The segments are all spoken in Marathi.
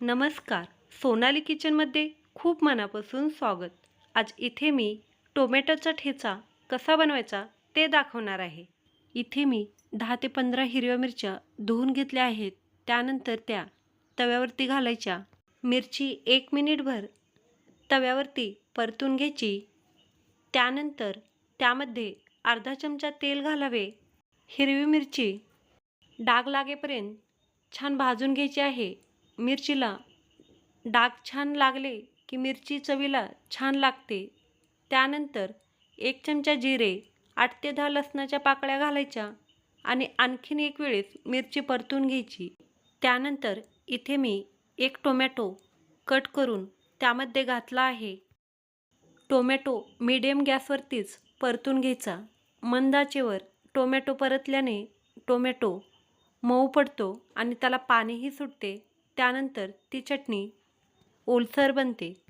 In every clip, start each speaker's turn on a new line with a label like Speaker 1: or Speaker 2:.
Speaker 1: नमस्कार. सोनाली किचनमध्ये खूप मनापासून स्वागत. आज इथे मी टोमॅटोचा ठेचा कसा बनवायचा ते दाखवणार आहे. इथे मी दहा ते पंधरा हिरव्या मिरच्या धुवून घेतल्या आहेत. त्यानंतर त्या तव्यावरती घालायच्या. मिरची एक मिनिटभर तव्यावरती परतून घ्यायची. त्यानंतर त्यामध्ये अर्धा चमचा तेल घालावे. हिरवी मिरची डाग लागेपर्यंत छान भाजून घ्यायची आहे. मिरचीला डाग छान लागले की मिरची चवीला छान लागते. त्यानंतर एक चमचा जिरे आठ ते दहा लसणाच्या पाकळ्या घालायच्या आणि आणखीन एक वेळेस मिरची परतून घ्यायची. त्यानंतर इथे मी एक टोमॅटो कट करून त्यामध्ये घातला आहे. टोमॅटो मीडियम गॅसवरतीच परतून घ्यायचा. मंदाचेवर टोमॅटो परतल्याने टोमॅटो मऊ पडतो आणि त्याला पाणीही सुटते. त्यानंतर ती चटणी ओलसर बनते.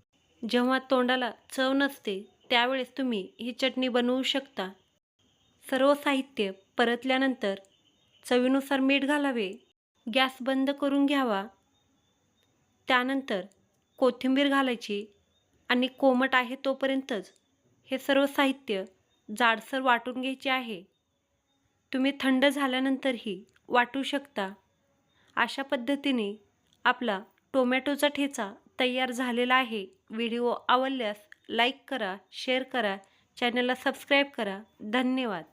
Speaker 1: जेव्हा तोंडाला चव नसते त्यावेळेस तुम्ही ही चटणी बनवू शकता. सर्व साहित्य परतल्यानंतर चवीनुसार मीठ घालावे गॅस बंद करून घ्यावा. त्यानंतर कोथिंबीर घालायची आणि कोमट आहे तोपर्यंतच हे सर्व साहित्य जाडसर वाटून घ्यायचे आहे. तुम्ही थंड झाल्यानंतरही वाटू शकता. अशा पद्धतीने आपला टोमॅटोचा ठेचा तयार झालेला आहे. व्हिडिओ आवडल्यास लाईक करा शेअर करा चॅनलला सबस्क्राईब करा. धन्यवाद.